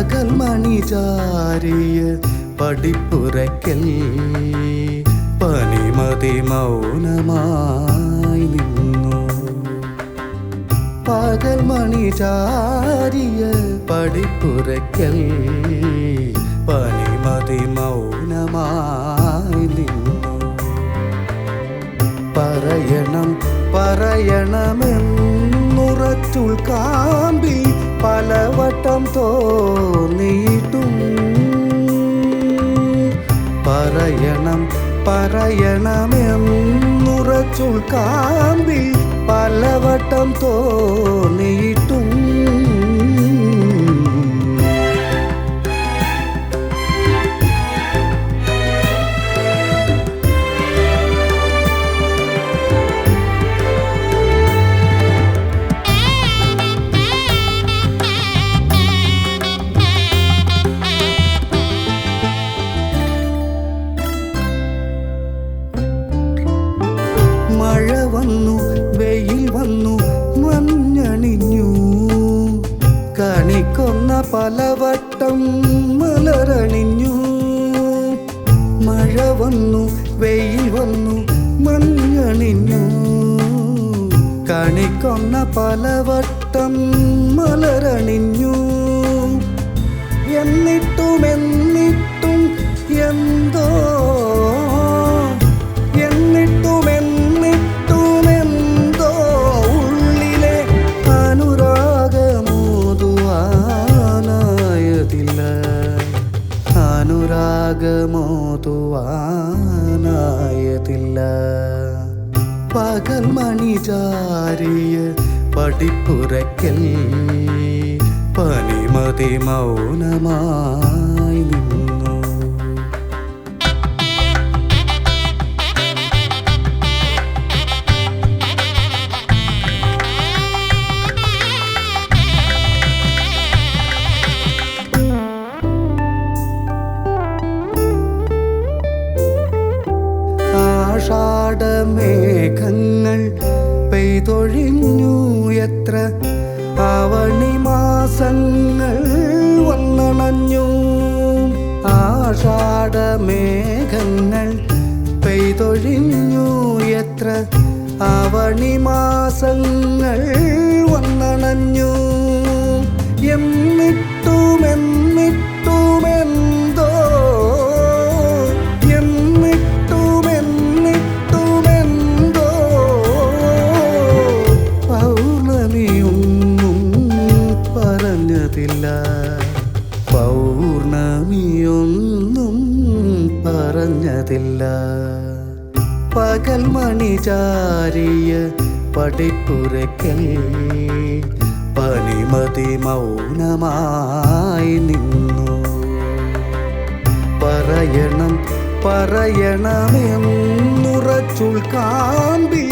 പകൽ മണി ചാരിയ പടിപ്പുരക്കൽ പനിമതി മൗനമായി നിന്നു. പകൽ മണി ചാരിയ പടിപ്പുരക്കൽ പനിമതി മൗനമായി നിന്നു. പറയണം പറയണമെന്നുറച്ചുൾ കാമ്പി പലവട്ടം തോന്നിയിട്ടും പറയണമെന്നുറച്ചുൾ കാമ്പി പലവട്ടം തോന്നിയിട്ടും പലവട്ടം മലരണിഞ്ഞു. മഴ വന്നു വെയിൽ വന്നു മഞ്ഞണിഞ്ഞു. കണിക്കൊന്ന പലവട്ടം മലരണിഞ്ഞു. എന്നിട്ടും എന്നിട്ടും എന്തോ പകൽ മണി ചാരിയ പടിപ്പുരക്കൽ പനിമതി മൗനമായി ആഷാഢമേഘങ്ങൾ പെയ്തൊഴിഞ്ഞു എത്ര ആവണി മാസങ്ങൾ വന്നണഞ്ഞു. ആഷാഢമേഘങ്ങൾ പെയ്തൊഴിഞ്ഞു എത്ര ആവണി മാസങ്ങൾ പറഞ്ഞതില്ല. പൗർണമിയൊന്നും പറഞ്ഞതില്ല. പകൽ മണി ചാരിയ പടിപ്പുരക്കൽ പണിമതി മൗനമായി നിന്നു. പറയണം പറയണമെന്നുറച്ചുൾ കാമ്പി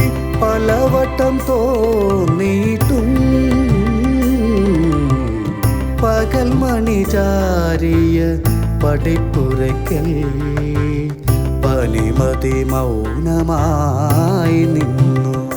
ചാരിയ പടിപ്പുരക്കൽ പനിമതി മൗനമായി നിന്നു.